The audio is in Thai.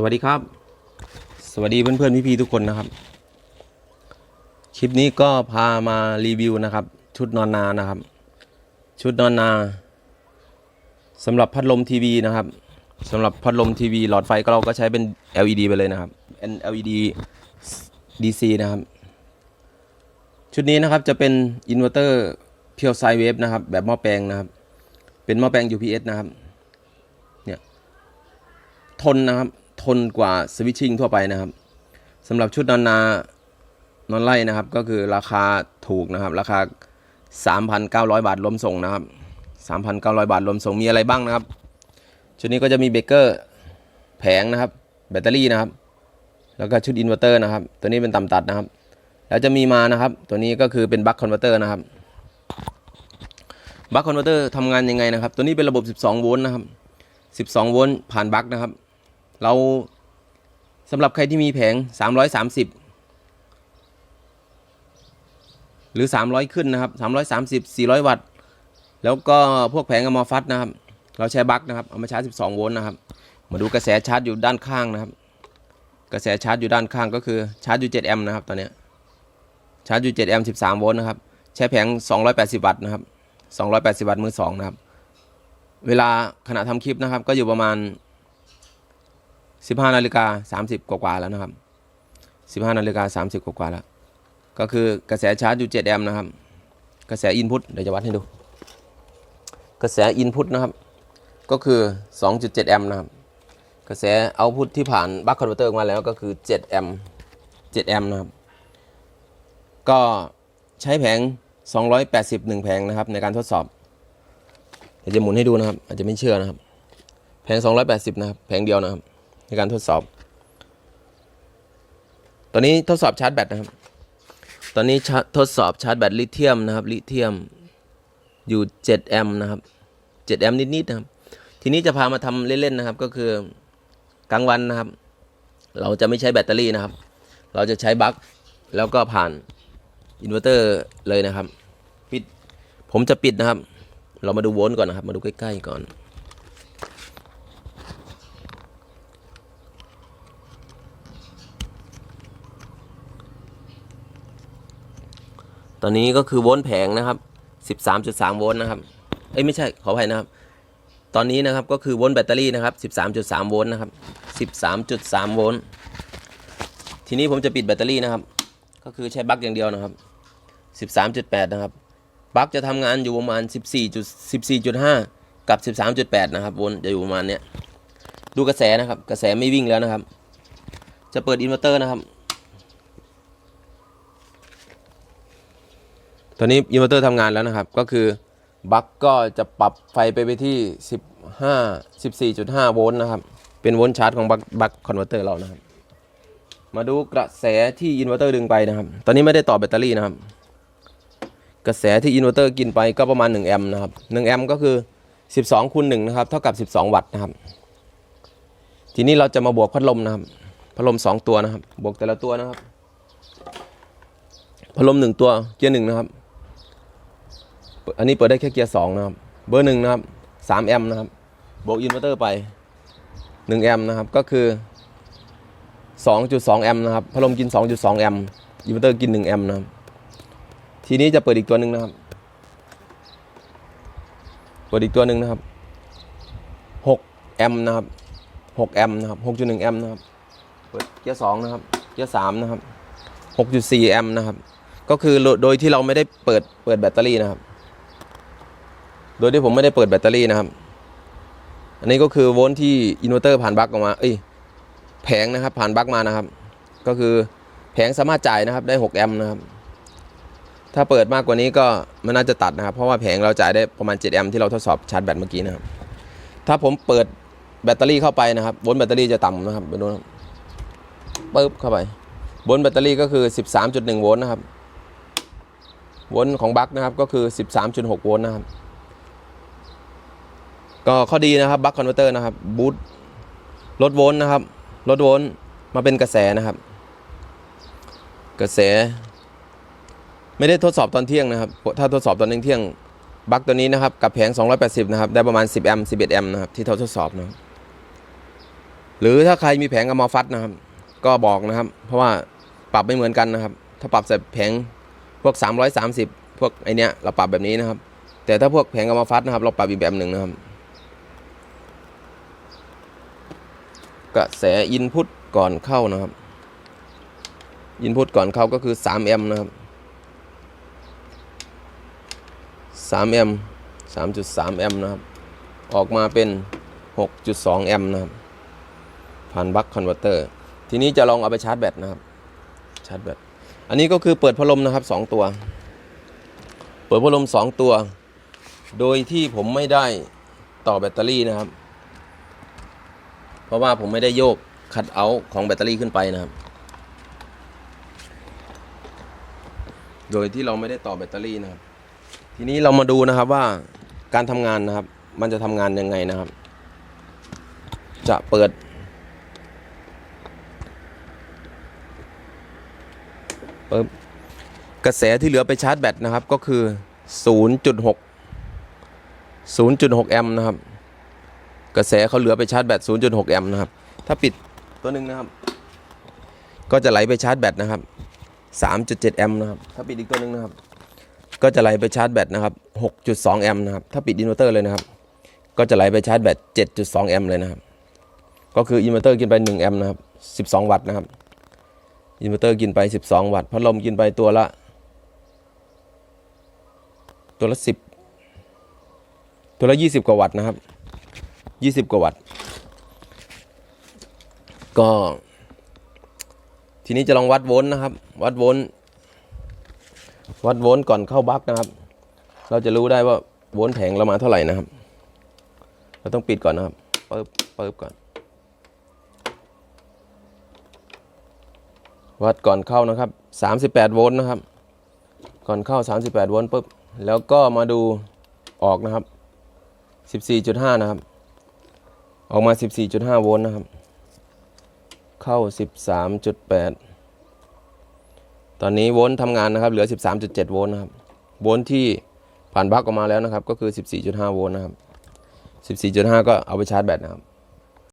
สวัสดีครับ สวัสดีเพื่อนๆพี่ๆทุกคนนะครับ คลิปนี้ก็พามารีวิวนะครับ ชุดนอนนานะครับ ชุดนอนนาสำหรับพัดลมทีวีนะครับสำหรับพัดลมทีวีหลอดไฟก็เราก็ใช้เป็น LED ไปเลยนะครับเป็น LED DC นะครับ ชุดนี้นะครับจะเป็นอินเวอร์เตอร์เพียวไซเวฟนะครับ แบบหม้อแปลงนะครับ เป็นหม้อแปลง UPS นะครับ เนี่ย ทนนะครับ ทนกว่าสวิตชิ่งทั่วไปนะครับสำหรับชุดนอนนานอนไล่นะครับ ก็คือราคาถูกนะครับ ราคา 3,900 บาทรวมส่งนะครับ 3,900 บาทรวมส่งมีอะไรบ้างนะครับ ชุดนี้ก็จะมีเบเกอร์แผงนะครับ แบตเตอรี่นะครับ แล้วก็ชุดอินเวอร์เตอร์นะครับ ตัวนี้เป็นต่ำตัดนะครับ แล้วจะมีมานะครับ ตัวนี้ก็คือเป็นบัคคอนเวอร์เตอร์นะครับบัคคอนเวอร์เตอร์ทำงานยังไงนะครับ ตัวนี้เป็นระบบ 12 โวลต์นะครับ 12 โวลต์ผ่านบัคนะครับ เราสำหรับใครที่มีแผง 330 หรือ 300 ขึ้นนะครับ 330 400 วัตต์ แล้วก็พวกแผงอะมอฟัสนะครับ เราใช้บัคนะครับ เอามาชาร์จ 12 โวลต์นะครับ มาดูกระแสชาร์จอยู่ด้านข้างนะครับ กระแสชาร์จอยู่ด้านข้างก็คือชาร์จอยู่7แอมป์นะครับตอนนี้ ชาร์จอยู่7แอมป์13 โวลต์นะครับ ใช้แผง 280 วัตต์นะครับ 280 วัตต์มือสองนะครับ เวลาขณะทำคลิปนะครับก็อยู่ประมาณ 15นาฬิกา30 กว่าๆแล้วนะครับ 15นาฬิกา30 กว่าๆแล้ว ก็คือกระแสชาร์จอยู่ 7 แอมป์นะครับ กระแสอินพุตเดี๋ยวจะวัดให้ดู กระแสอินพุตนะครับ ก็คือ 2.7 แอมป์นะครับ กระแสเอาพุตที่ผ่านบัคคอนเวอร์เตอร์มาแล้วก็คือ 7 แอมป์ 7 แอมป์นะครับ ก็ใช้แผง 281 แผงนะครับในการทดสอบ เดี๋ยวจะหมุนให้ดูนะครับ อาจจะไม่เชื่อนะครับ แผง 280 นะครับ แผงเดียวนะครับ ในการทดสอบ ตอนนี้ทดสอบชาร์จแบตนะครับ ตอนนี้ทดสอบชาร์จแบตลิเธียมนะครับ ลิเธียมอยู่ 7 แอมป์นะครับ 7 แอมป์นิดๆนะครับ ทีนี้จะพามาทำเล่นๆนะครับ ก็คือกลางวันนะครับ เราจะไม่ใช้แบตเตอรี่นะครับ เราจะใช้บัคแล้วก็ผ่านอินเวอร์เตอร์เลยนะครับ ปิด ผมจะปิดนะครับ เรามาดูโวลต์ก่อนนะครับ มาดูใกล้ๆก่อน ตอนนี้ก็คือโวลต์แผงนะครับ 13.3 โวลต์นะครับ เอ้ยไม่ใช่ขออภัยนะครับ ตอนนี้นะครับก็คือโวลต์แบตเตอรี่นะครับ 13.3 โวลต์นะครับ 13.3 โวลต์ ทีนี้ผมจะปิดแบตเตอรี่นะครับ ก็คือใช้บัคอย่างเดียวนะครับ 13.8 นะครับ บัคจะทำงานอยู่ประมาณ 14 14.5 กับ 13.8 นะครับ โวลต์จะอยู่ประมาณเนี้ย ดูกระแสนะครับ กระแสไม่วิ่งแล้วนะครับ จะเปิดอินเวอร์เตอร์นะครับ ตอนนี้อินเวอร์เตอร์ทำงานแล้วนะครับ ก็คือบัคก็จะปรับไฟไปไปที่ 15 14.5 โวลต์นะครับ เป็นโวลต์ชาร์จของบัคบัคคอนเวอร์เตอร์เรานะครับ มาดูกระแสที่อินเวอร์เตอร์ดึงไปนะครับ ตอนนี้ไม่ได้ต่อแบตเตอรี่นะครับ กระแสที่อินเวอร์เตอร์กินไปก็ประมาณ 1 แอมป์นะครับ 1 แอมป์ก็คือ 12คูณ1นะครับ เท่ากับ 12 วัตต์นะครับ ทีนี้เราจะมาบวกพัดลมนะครับ พัดลม 2 ตัวนะครับ บวกแต่ละตัวนะครับ พัดลม 1 ตัวเกียร์หนึ่งนะครับ อันนี้เปิดได้แค่เกียร์สองนะครับ เบอร์หนึ่งนะครับสามแอมป์นะครับ บวกอินเวอร์เตอร์ไปหนึ่งแอมป์นะครับ ก็คือสองจุดสองแอมป์นะครับ พัดลมกินสองจุดสองแอมป์อินเวอร์เตอร์กินหนึ่งแอมป์นะครับ ทีนี้จะเปิดอีกตัวหนึ่งนะครับ เปิดอีกตัวหนึ่งนะครับหกแอมป์นะครับหกแอมป์นะครับหกจุดหนึ่งแอมป์นะครับ เปิดเกียร์สองนะครับ เกียร์สามนะครับหกจุดสี่แอมป์นะครับ ก็คือโดยที่เราไม่ได้เปิดเปิดแบตเตอรี่นะครับ โดยที่ผมไม่ได้เปิดแบตเตอรี่นะครับ อันนี้ก็คือโวลต์ที่อินเวอร์เตอร์ผ่านบัคออกมา เอ้ย แผงนะครับ ผ่านบัคมานะครับ ก็คือแผงสามารถจ่ายนะครับได้ 6 แอมป์นะครับ ถ้าเปิดมากกว่านี้ก็มันน่าจะตัดนะครับ เพราะว่าแผงเราจ่ายได้ประมาณ 7 แอมป์ที่เราทดสอบชาร์จแบตเมื่อกี้นะครับ ถ้าผมเปิดแบตเตอรี่เข้าไปนะครับโวลต์แบตเตอรี่จะต่ำนะครับไปดูนะปึ๊บเข้าไปโวลต์แบตเตอรี่ก็คือ 13.1 โวลต์นะครับ โวลต์ของบัคนะครับก็คือ 13.6 โวลต์นะครับ ก็ข้อดีนะครับบัคคอนเวอร์เตอร์นะครับบูตลดโวลต์นะครับลดโวลต์มาเป็นกระแสนะครับ กระแส ไม่ได้ทดสอบตอนเที่ยงนะครับ ถ้าทดสอบตอนเที่ยงบัคตัวนี้นะครับกับแผง 280 นะครับ ได้ประมาณ 10 แอมป์ 11 แอมป์นะครับที่เราทดสอบนะครับหรือถ้าใครมีแผงกับมาฟัดนะครับ ก็บอกนะครับ เพราะว่าปรับไม่เหมือนกันนะครับ ถ้าปรับใส่แผงพวก 330 พวกไอเนี้ยเราปรับแบบนี้นะครับ แต่ถ้าพวกแผงกับมาฟัดนะครับ เราปรับอีกแบบหนึ่งนะครับ กระแสอินพุตก่อนเข้านะครับอินพุตก่อนเข้าก็คือ3แอมป์นะครับ3แอมป์3.3แอมป์นะครับ ออกมาเป็น 6.2แอมป์นะครับ ผ่านบัคคอนเวอร์เตอร์ ทีนี้จะลองเอาไปชาร์จแบตนะครับ ชาร์จแบต อันนี้ก็คือเปิดพัดลมนะครับ 2 ตัว เปิดพัดลม 2 ตัว โดยที่ผมไม่ได้ต่อแบตเตอรี่นะครับ เพราะว่าผมไม่ได้โยกคัดเอาท์ของแบตเตอรี่ขึ้นไปนะครับ โดยที่เราไม่ได้ต่อแบตเตอรี่นะครับ ทีนี้เรามาดูนะครับว่าการทำงานนะครับ มันจะทำงานยังไงนะครับ จะเปิดปึ๊บกระแสที่เหลือไปชาร์จแบตนะครับก็คือ 0.6 0.6 แอมป์นะครับ กระแสเขาเหลือไปชาร์จแบต 0.6 แอมป์นะครับ ถ้าปิดตัวหนึ่งนะครับ ก็จะไหลไปชาร์จแบตนะครับ 3.7 แอมป์นะครับ ถ้าปิดอีกตัวหนึ่งนะครับ ก็จะไหลไปชาร์จแบตนะครับ 6.2 แอมป์นะครับ ถ้าปิดอินเวอร์เตอร์เลยนะครับ ก็จะไหลไปชาร์จแบต 7.2 แอมป์เลยนะครับ ก็คืออินเวอร์เตอร์กินไป 1 แอมป์นะครับ 12 วัตต์นะครับ อินเวอร์เตอร์กินไป 12 วัตต์ พัดลมกินไปตัวละ ตัวละ 10 ตัวละ 20 กว่าวัตต์นะครับ 20 กว่าวัตต์ก็ ทีนี้จะลองวัดโวลต์นะครับ วัดโวลต์วัดโวลต์ก่อนเข้าบัคนะครับ เราจะรู้ได้ว่าโวลต์แผงเรามาเท่าไหร่นะครับ เราต้องปิดก่อนนะครับเปิบเปิบก่อน วัดก่อนเข้านะครับ 38 โวลต์นะครับ ก่อนเข้า 38 โวลต์ปุ๊บแล้วก็มาดูออกนะครับ 14.5 นะครับ ออกมา 14.5 โวลต์นะครับ เข้า 13.8 ตอนนี้โวลต์ทำงานนะครับ เหลือ 13.7 โวลต์นะครับ โวลต์ที่ผ่านบัคออกมาแล้วนะครับ ก็คือ 14.5 โวลต์นะครับ 14.5 ก็เอาไปชาร์จแบตนะครับ